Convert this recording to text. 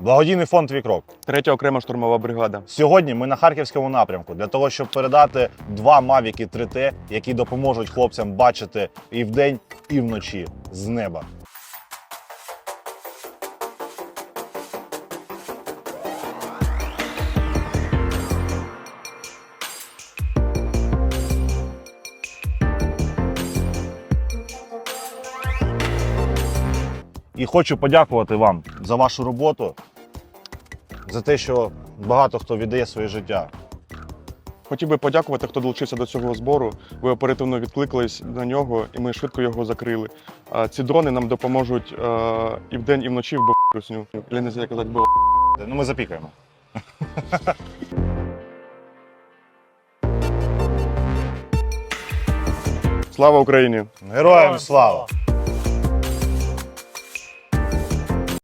Благодійний фонд Вікрок, крок». Третя окрема штурмова бригада. Сьогодні ми на харківському напрямку для того, щоб передати два мавіки 3T, які допоможуть хлопцям бачити і вдень, і вночі з неба. І хочу подякувати вам за вашу роботу, за те, що багато хто віддає своє життя. Хотів би подякувати, хто долучився до цього збору. Ви оперативно відкликались на нього, і ми швидко його закрили. Ці дрони нам допоможуть е, і вдень, і вночі в русню. Я не знаю, казати, бо. Ну, ми запікаємо. Слава Україні! Героям слава!